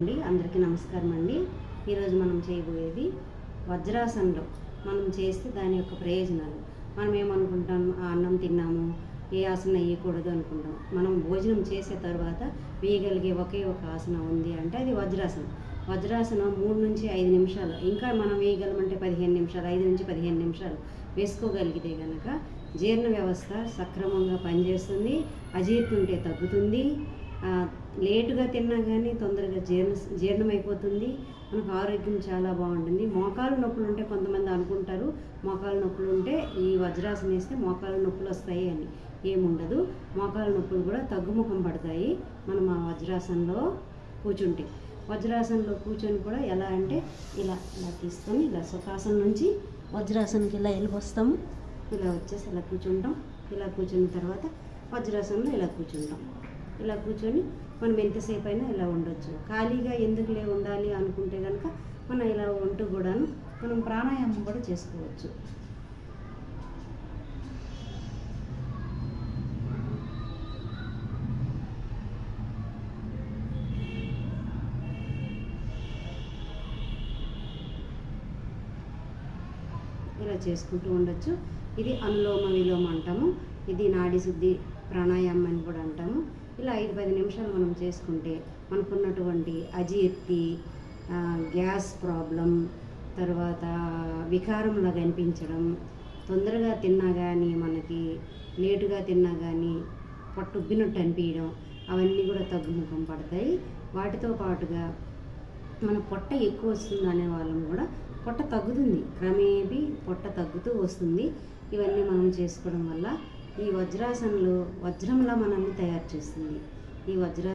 అండి. అందరికీ నమస్కారం అండి. ఈరోజు మనం చేయబోయేది వజ్రాసనంలో మనం చేస్తే దాని యొక్క ప్రయోజనాలు. మనం ఏమనుకుంటాం? ఆ అన్నం తిన్నాము ఏ ఆసనం వేయకూడదు అనుకుంటాం. మనం భోజనం చేసే తర్వాత వేయగలిగే ఒకే ఒక ఆసనం ఉంది అంటే అది వజ్రాసనం. వజ్రాసనం మూడు నుంచి ఐదు నిమిషాలు. ఇంకా మనం వేయగలమంటే పదిహేను నిమిషాలు ఐదు నుంచి పదిహేను నిమిషాలు వేసుకోగలిగితే కనుక జీర్ణ వ్యవస్థ సక్రమంగా పనిచేస్తుంది అజీర్తి ఉంటే తగ్గుతుంది లేటుగా తిన్నా కానీ తొందరగా జీర్ణ జీర్ణమైపోతుంది. మనకు ఆరోగ్యం చాలా బాగుంటుంది. మోకాలు నొప్పులు ఉంటే కొంతమంది అనుకుంటారు మోకాలు నొప్పులు ఉంటే ఈ వజ్రాసనం వేస్తే మోకాలు నొప్పులు వస్తాయి అని ఏముండదు. మోకాలు నొప్పులు కూడా తగ్గుముఖం పడతాయి మనం ఆ వజ్రాసనంలో కూర్చుంటే. వజ్రాసనంలో కూర్చొని కూడా ఎలా అంటే ఇలా ఇలా తీసుకొని ఇలా సుఖాసనం నుంచి వజ్రాసనంకి ఇలా వెళ్ళిపోస్తాము ఇలా వచ్చేసి ఇలా కూర్చుంటాం. ఇలా కూర్చున్న తర్వాత వజ్రాసనంలో ఇలా కూర్చుంటాం. ఇలా కూర్చొని మనం ఎంతసేపు అయినా ఇలా ఉండొచ్చు. ఖాళీగా ఎందుకులే ఉండాలి అనుకుంటే కనుక మనం ఇలా ఉంటూ కూడాను మనం ప్రాణాయామం కూడా చేసుకోవచ్చు. ఇలా చేసుకుంటూ ఉండొచ్చు. ఇది అనులోమ విలోమ అంటాము. ఇది నాడి శుద్ధి ప్రాణాయామం అని కూడా అంటాము. ఇలా ఐదు పది నిమిషాలు మనం చేసుకుంటే మనకున్నటువంటి అజీర్తి గ్యాస్ ప్రాబ్లం తర్వాత వికారంలా కనిపించడం తొందరగా తిన్నా కానీ మనకి లేటుగా తిన్నా కానీ పొట్టుబ్బినట్టు అనిపించడం అవన్నీ కూడా తగ్గుముఖం పడతాయి. వాటితో పాటుగా మన పొట్ట ఎక్కువ వస్తుంది అనే వాళ్ళం కూడా పొట్ట తగ్గుతుంది. క్రమేపీ పొట్ట తగ్గుతూ వస్తుంది. ఇవన్నీ మనం చేసుకోవడం వల్ల ఈ వజ్రాసనలు వజ్రంలా మనల్ని తయారు చేస్తుంది. ఈ వజ్ర